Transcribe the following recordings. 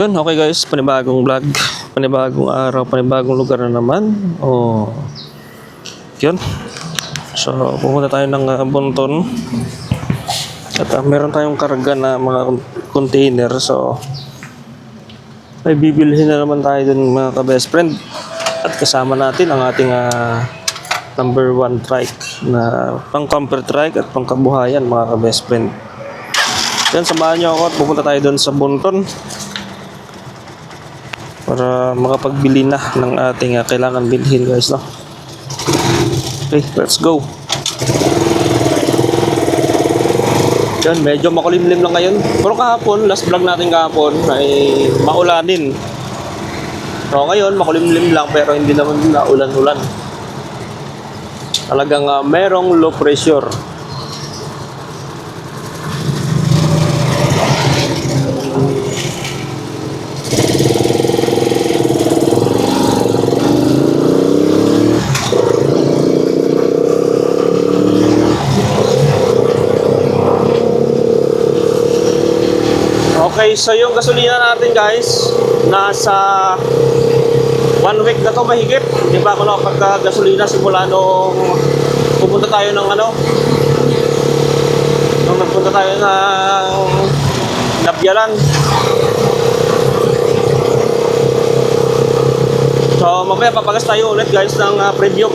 Yun, okay guys, panibagong vlog, panibagong araw, panibagong lugar na naman. Oh. Yun. So, pupunta tayo ng uh, Bonton. At uh, meron tayong karga na mga container. So, may bibilhin na naman tayo dun mga ka-best friend. At kasama natin ang ating uh, number one trike na pang camper trike at pang kabuhayan mga ka-best friend. Yan, samahan niyo ako at pupunta tayo dun sa Bonton para makapagbili na ng ating uh, kailangan bilhin guys no? Okay let's go. Yan medyo makulimlim lang ngayon. Pero kahapon last vlog natin kahapon ay maulanin. So ngayon makulimlim lang pero hindi naman naulan-ulan. Talagang uh, merong low pressure Okay, so yung gasolina natin guys, nasa one week na to mahigit. Di ba ako nakapagka-gasolina simula nung pupunta tayo ng ano, nung nagpunta tayo ng Nabyalan. So mamaya papagas tayo ulit guys ng ah, premium.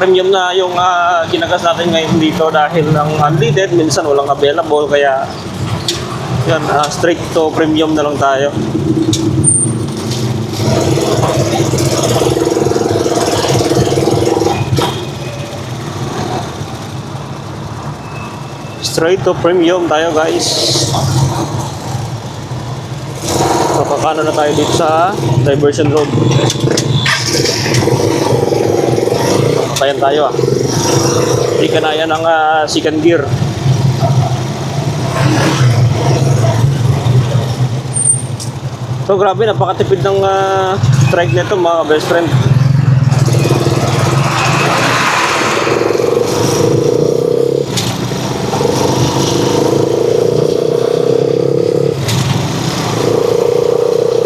Premium na yung ah, ginagas natin ngayon dito dahil ng unleaded, minsan walang available kaya yan, ah, straight to premium na lang tayo. Straight to premium tayo guys. So kakano na tayo dito sa diversion road. Payan tayo ah. Hindi kanaya ng ah, second gear. So grabe, napakatipid ng uh, trike nito mga best friend.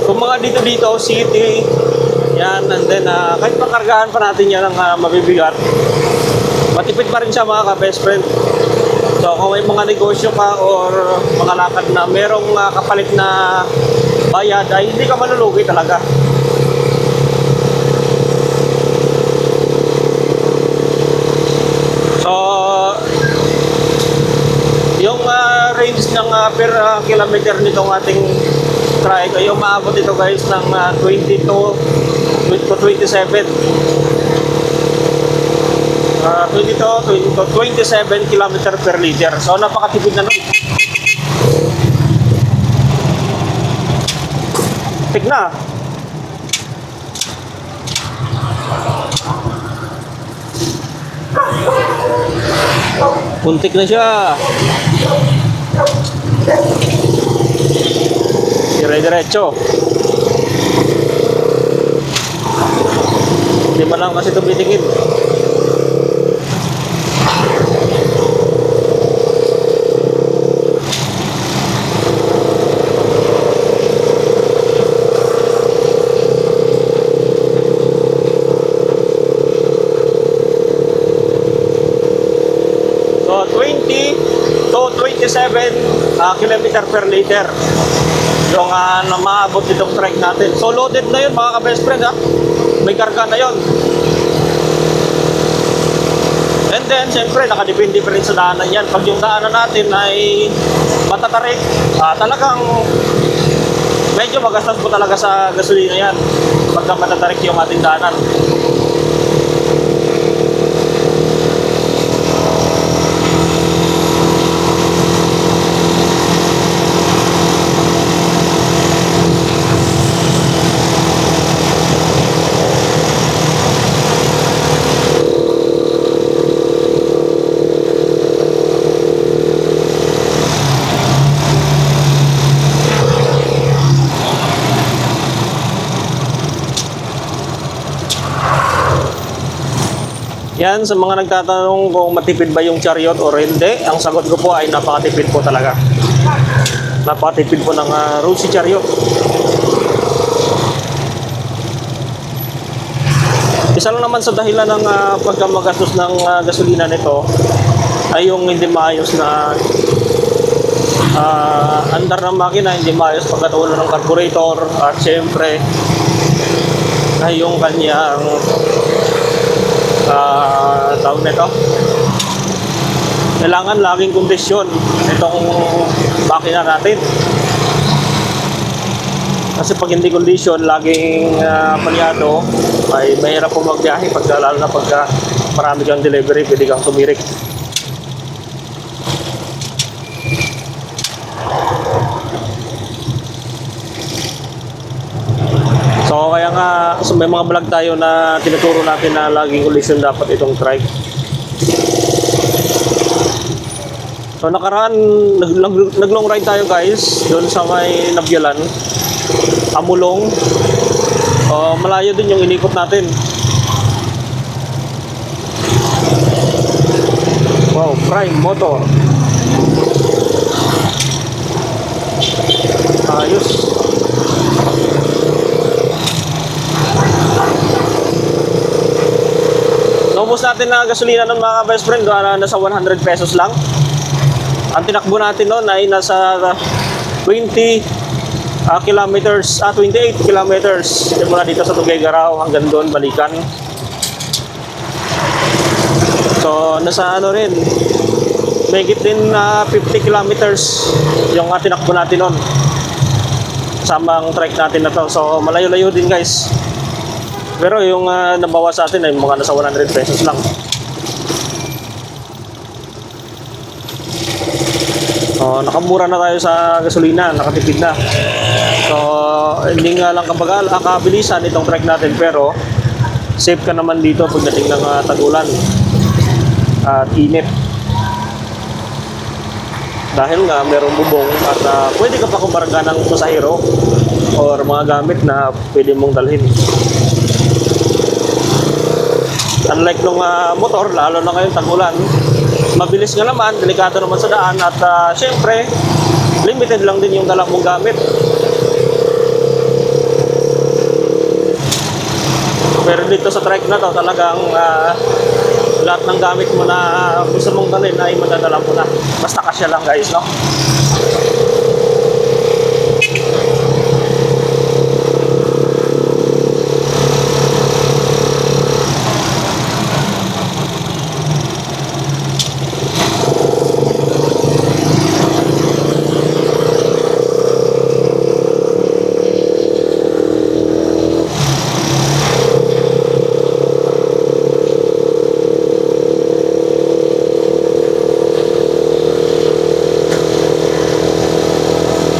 Kung mga dito-dito, city, yan, and then uh, kahit pakargahan pa natin yan ng uh, mabibigat, matipid pa rin siya mga ka-best friend. So kung may mga negosyo ka or mga lakad na merong uh, kapalit na bayad, ay hindi ka malulugi talaga. So, yung uh, range ng uh, per uh, kilometer nitong ating trike ay umaabot ito guys ng uh, 22 to 27 uh, 22 to 27 kilometer per liter. So napakatipid na nun. Tik na Puntik na siya. Dire-diretso. Hindi man lang kasi tumitingin. So 20 to 27 uh, kilometer per liter yung uh, na maabot itong trike natin. So loaded na yun mga ka-best friend ha. May na yun. And then, siyempre, nakadepende pa rin sa daanan yan. Pag yung daanan natin ay matatarik, ah, talagang medyo magastos po talaga sa gasolina yan. Pagka matatarik yung ating daanan. Yan, sa mga nagtatanong kung matipid ba yung chariot o hindi, ang sagot ko po ay napakatipid po talaga. napakatipid po ng uh, road si Chariot. Isa lang naman sa dahilan ng uh, pagkamagastos ng ah, gasolina nito ay yung hindi maayos na ah, andar ng makina, hindi maayos pagkatulo ng carburetor at syempre ay yung kanyang ah tawag nito kailangan laging kondisyon itong makina natin. Kasi pag hindi kondisyon laging uh, palyado ay mahirap po magbiyahe pag lalo na pagka marami kang delivery pwede kang tumirik So kaya nga so may mga vlog tayo na tinuturo natin na laging condition dapat itong trike. So nakaraan nag, nag, nag long ride tayo guys doon sa may Nabyalan, Amulong. Oh, malayo din yung inikot natin. Wow, prime motor. Ayos. Naubos natin na gasolina ng mga best friend, uh, nasa 100 pesos lang. Ang tinakbo natin noon ay nasa 20 ah, kilometers, ah 28 kilometers mula dito sa Tuguegarao hanggang doon balikan. So nasa ano rin, may din na 50 kilometers yung uh, tinakbo natin noon. Samang trek natin na to. So malayo-layo din guys. Pero yung uh, nabawa sa atin ay mga nasa 100 pesos lang. So, nakamura na tayo sa gasolina, nakatipid na. So, hindi nga lang kabagal, ah, kabilisan itong trek natin pero safe ka naman dito pagdating ng uh, tagulan at init. Dahil nga merong bubong at uh, pwede ka pa kumarga ng pasahero or mga gamit na pwede mong dalhin. Unlike nung ah, motor, lalo na ngayon tagulan, mabilis nga naman, delikado naman sa daan at ah, syempre, limited lang din yung dala mong gamit. Pero dito sa trike na to, talagang ah, lahat ng gamit mo na gusto mong dalhin ay madadala mo na. Basta kasya lang guys, no?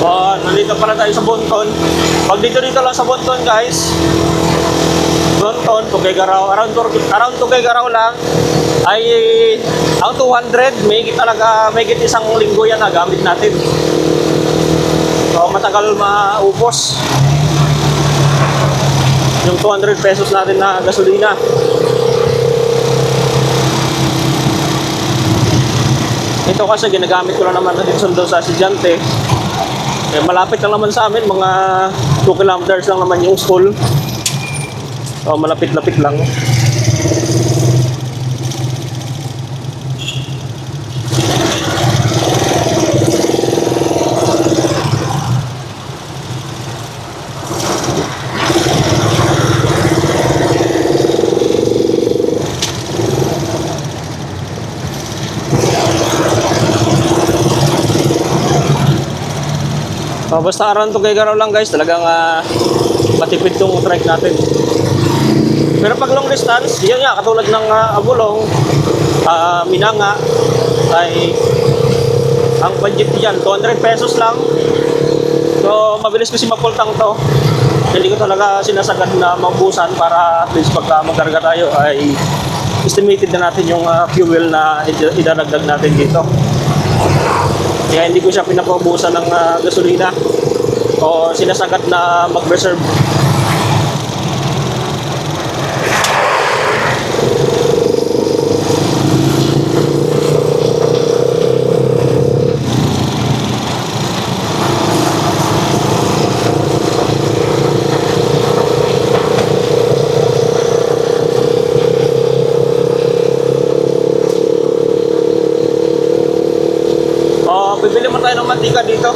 Oh, nandito pala tayo sa Bonton. Pag dito dito lang sa Bonton, guys. Bonton, Tuguegarao, around around Tuguegarao lang ay ang 200, may talaga may isang linggo yan na gamit natin. So, matagal maubos yung 200 pesos natin na gasolina. Ito kasi ginagamit ko lang naman natin sundo sa estudyante. Eh, malapit lang naman sa amin, mga 2 kilometers lang naman yung school. So, malapit-lapit lang. Oh, basta around to Garaw lang guys, talagang uh, matipid tong trek natin. Pero pag long distance, yun nga, katulad ng uh, Abulong, ah, Minanga, ay ang budget diyan 200 pesos lang. So, mabilis kasi mapultang to. Hindi ko talaga sinasagad na mabusan para at least pagka magkarga tayo ay estimated na natin yung ah, fuel na id- idadagdag natin dito. Kaya hindi ko siya pinapaubusan ng ah, gasolina o sinasagat na mag-reserve. Ng mantika dito.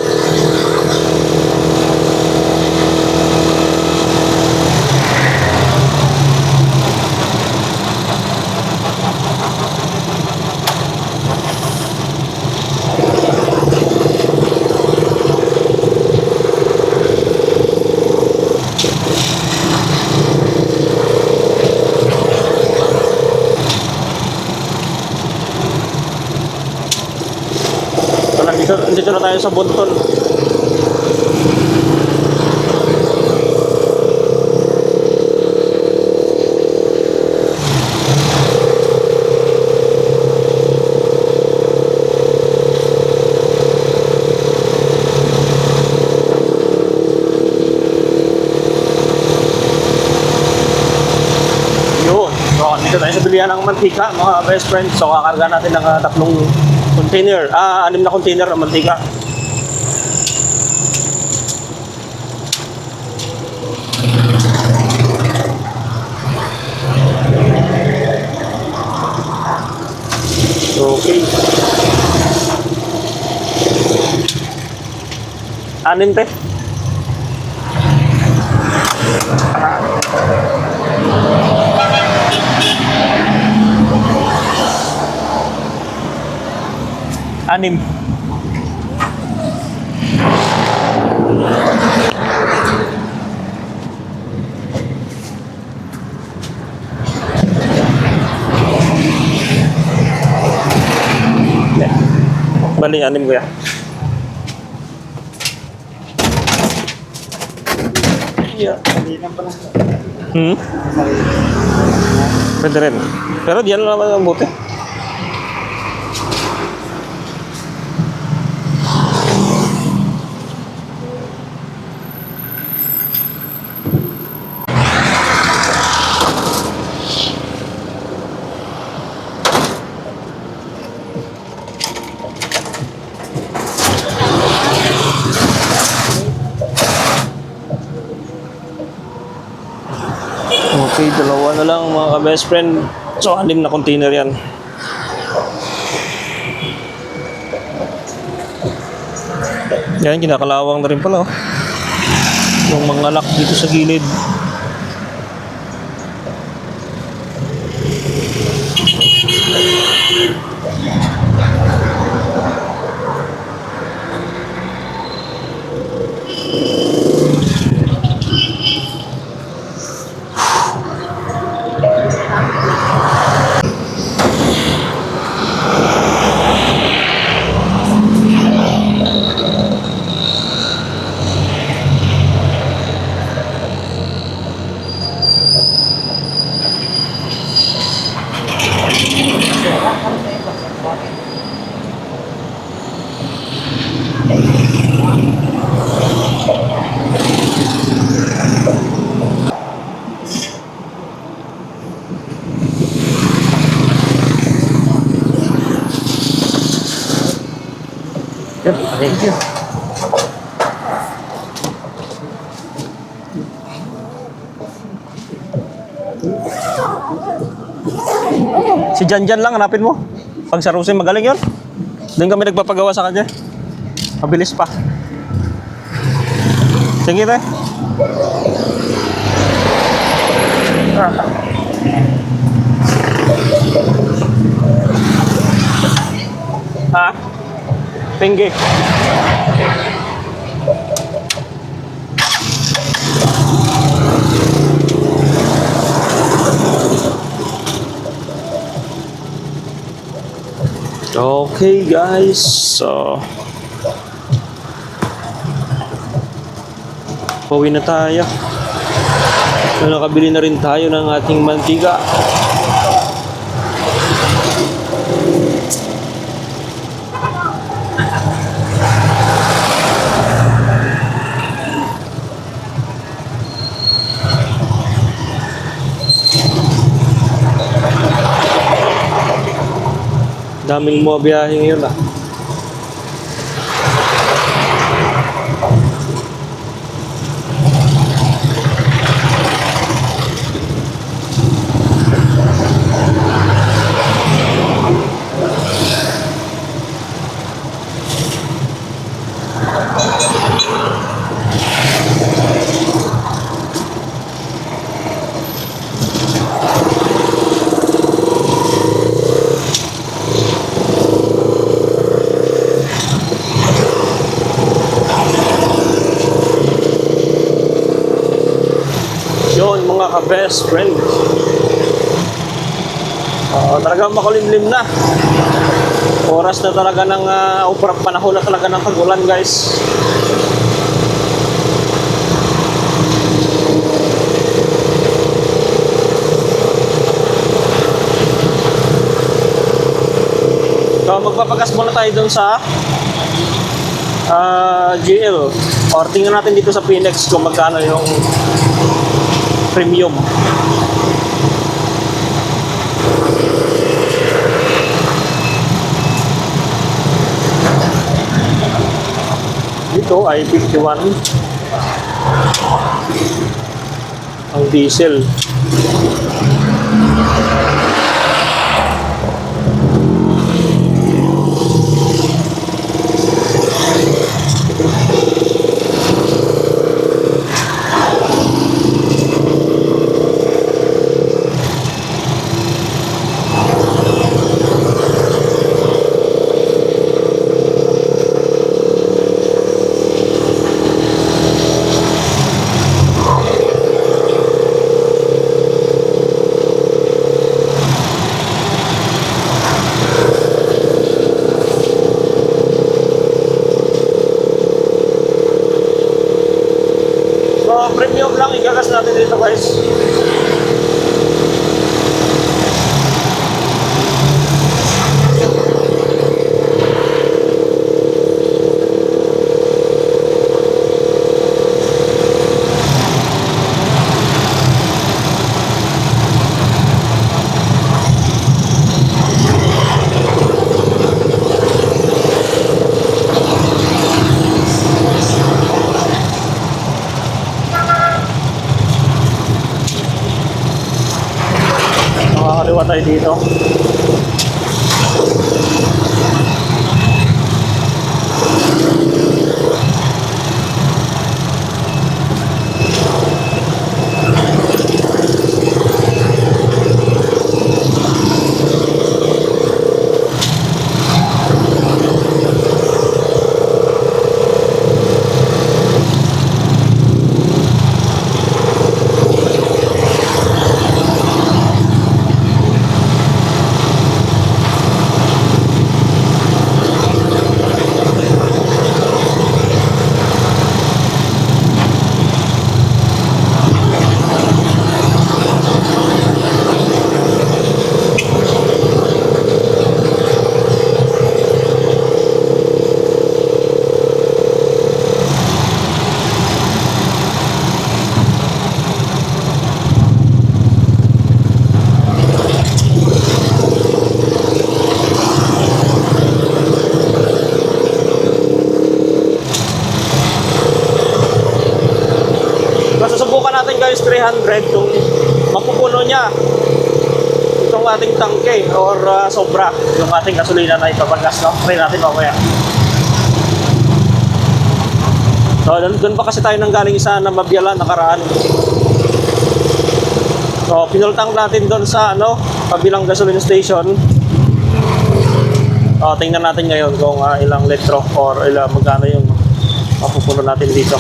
Wala, dito, dito na tayo sa. So, dito tayo sa bilihan ng mantika, mga best friends. So, kakarga natin ng ah, tatlong container. Ah, anim na container ng mantika. Okay. Anim, te? Anim. Yeah. Bali, anim kuya. Yeah. Hmm? Pwede rin. Pero diyan lang ang buti. Okay, dalawa na lang mga ka-best friend. So, anim na container yan. Yan, kinakalawang na rin pala. Oh. Yung mga lock dito sa gilid. Yun, thank you. Si Janjan lang, hanapin mo. Pag sa Rusin, magaling yun. Doon kami nagpapagawa sa kanya. Mabilis pa. Sige, te. Ha? Tinggi. Okay guys, so Pauwi na tayo. Nakabili na rin tayo ng ating mantika. Daming mga biyahe ngayon ah. Ka-best friend. Oo, talagang makulimlim na. Oras na talaga ng uh, uparang panahon na talaga ng pagulan guys. So magpapagas muna tayo dun sa ah, GL. Or tingnan natin dito sa Phoenix kung magkano yung premium. Dito ay 51 ang diesel. 300 kung mapupuno niya itong ating tangke or uh, sobra yung ating gasolina na ipapagas no? Try natin mamaya. So, doon, pa kasi tayo nang galing sa Namabiala nakaraan. So, pinultang natin doon sa ano, kabilang gasoline station. Oh, tingnan natin ngayon kung ah, ilang litro or ilang magkano yung mapupuno natin dito.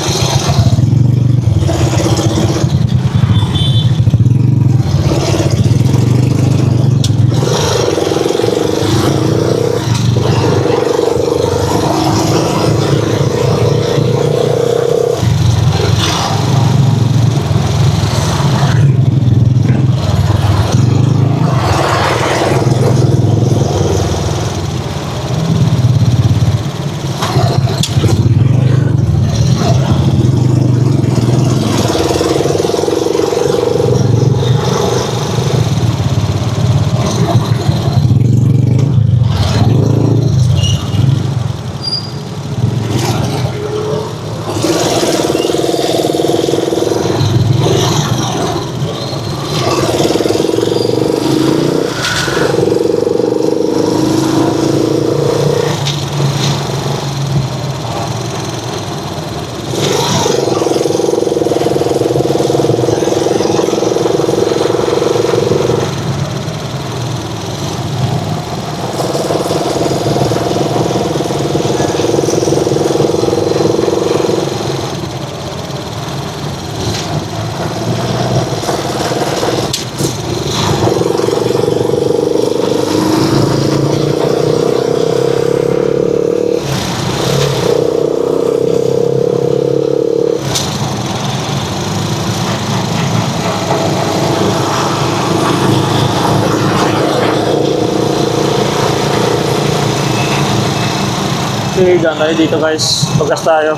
Dyan tayo dito guys. Pagkas tayo.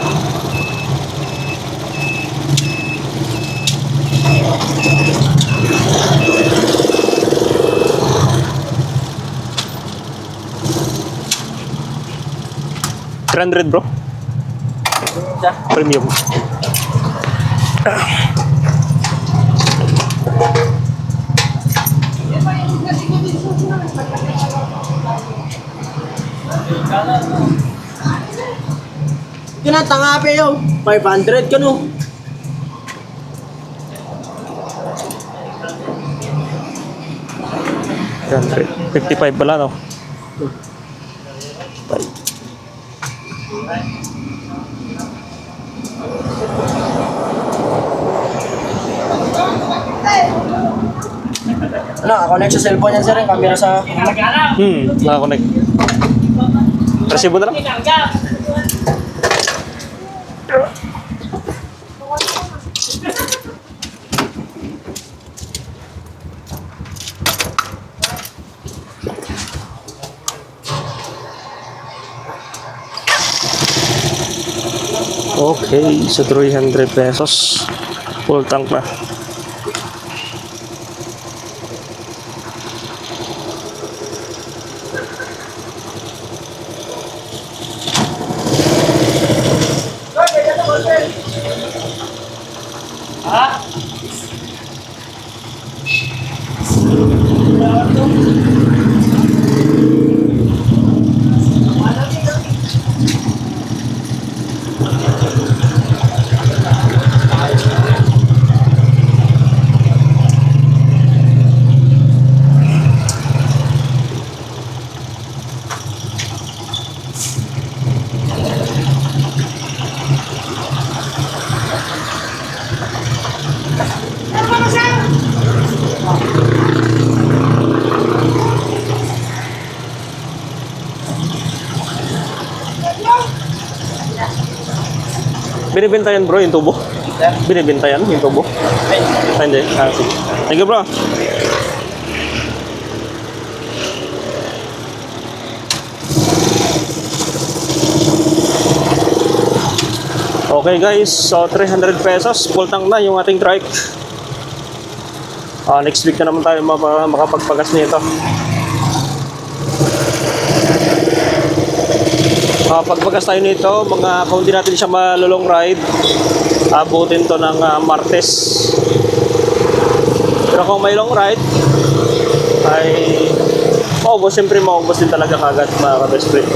Three hundred bro. Premium. Kinatanga pa yun. 500 ka no. Hundred. Fifty-five pala no? Ano, connect sa cellphone yan sir, yung camera sa... Hmm, nakakonect. Resibo na lang. Okay, so 300 pesos. Full tank na. Binibenta yan bro, yung tubo. Binibenta yan, yung tubo. Ah, hindi. Ah, sige. Thank you bro. Okay guys, so 300 pesos, full tank na yung ating trike. Ah, next week na naman tayo makapagpagas nito. Uh, pagpagas tayo nito, mga kung natin siya malulong ride, abutin to ng ah, Martes. Pero kung may long ride, ay maubos, siyempre maubos din talaga kagad mga ka-best friend.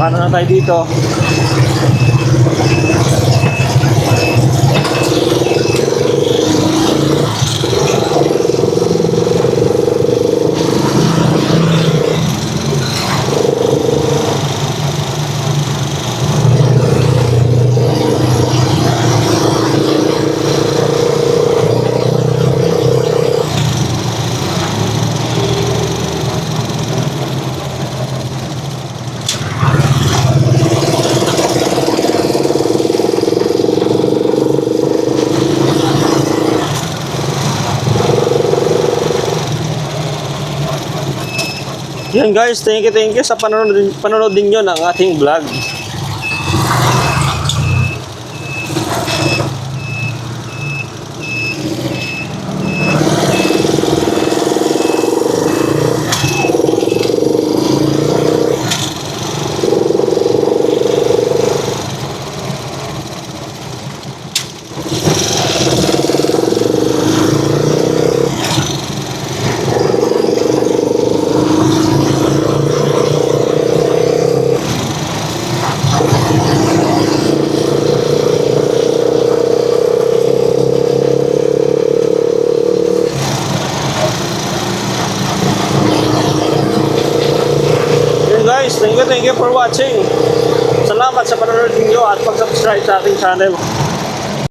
Kakanan na tayo dito. Yan guys, thank you, thank you sa panonood, panonood din nyo ng ating vlog. subscribe sa aking channel.